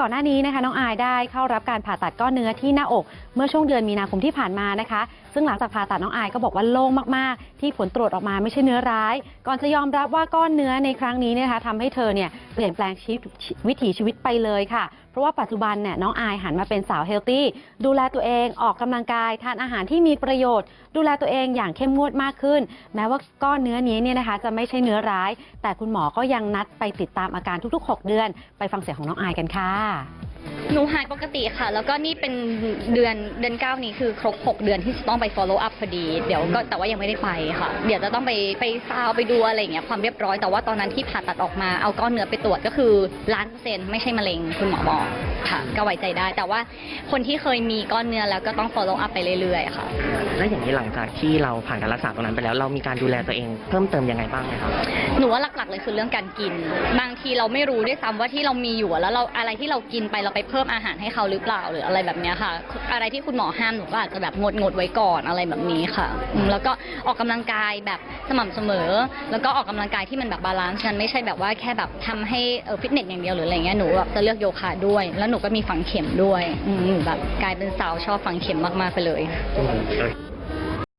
ก่อนหน้านี้นะคะน้องอายได้เข้ารับการผ่าตัดก้อนเนื้อที่หน้าอก เมื่อช่วงเดือนมีนาคมที่ผ่านมานะคะ ซึ่งหลังจากผ่าตัดน้องอายก็บอกว่าโล่งมากๆ ที่ผลตรวจออกมาไม่ใช่เนื้อร้าย ก่อนจะยอมรับว่าก้อนเนื้อในครั้งนี้เนยนะคะทำให้เธอเนี่ยเปลี่ยนแปลงชีวิตวิถีชีวิตไปเลยค่ะ เพราะว่าปัจจุบันเนี่ยน้องอายหันมาเป็นสาวเฮลตี้ดูแลตัวเองออกกำลังกาย ทานอาหารที่มีประโยชน์ ดูแลตัวเองอย่างเข้มงวดมากขึ้น แม้ว่าก้อนเนื้อนี้เนี่ยนะคะจะไม่ใช่เนื้อร้าย แต่คุณหมอก็ยังนัดไปติดตามอาการทุกๆ 6 เดือน ไปฟังเสียงของน้องอายกันค่ะหนู หายปกติค่ะ แล้วก็นี่เป็นเดือนเดือนเก้านี้คือครบ 6 เดือนที่จะต้องไป follow up พอดี เดี๋ยวก็แต่ว่ายังไม่ได้ไปค่ะ เดี๋ยวจะต้องไปไปซาวไปดูอะไรอย่างเงี้ยความเรียบร้อย แต่ว่าตอนนั้นที่ผ่าตัดออกมาเอาก้อนเนื้อไปตรวจก็คือล้านเปอร์เซ็นต์ไม่ใช่มะเร็งคุณหมอบอกค่ะ ก็ไว้ใจได้ แต่ว่าคนที่เคยมีก้อนเนื้อแล้วก็ต้อง follow up ไปเรื่อยๆค่ะ แล้วอย่างนี้หลังจากที่เราผ่านการรักษาตรงนั้นไปแล้ว เรามีการดูแลตัวเองเพิ่มเติมยังไงบ้างไหมครับ หนูว่าหลักๆเลยคือเรื่องการกิน บางทีเราไม่รู้ด้วยซ้ำว่าที่เรามีอยู่อะแล้วเราอะไรที่เรากินไปเราไปเพิ่มอาหารให้เขาหรือเปล่าหรืออะไรแบบเนี้ยค่ะ อะไรที่คุณหมอห้ามหนูก็อาจจะแบบงดงดไว้ก่อนอะไรแบบนี้ค่ะอืมแล้วก็ออกกำลังกายแบบสม่ำเสมอ แล้วก็ออกกำลังกายที่มันแบบบาลานซ์ฉันไม่ใช่แบบว่าแค่แบบทำให้เออฟิตเนสอย่างเดียวหรืออะไรเงี้ยหนูแบบจะเลือกโยคะด้วย แล้วหนูก็มีฝังเข็มด้วยอืมหนูแบบกลายเป็นสาวชอบฝังเข็มมากๆไปเลยอืม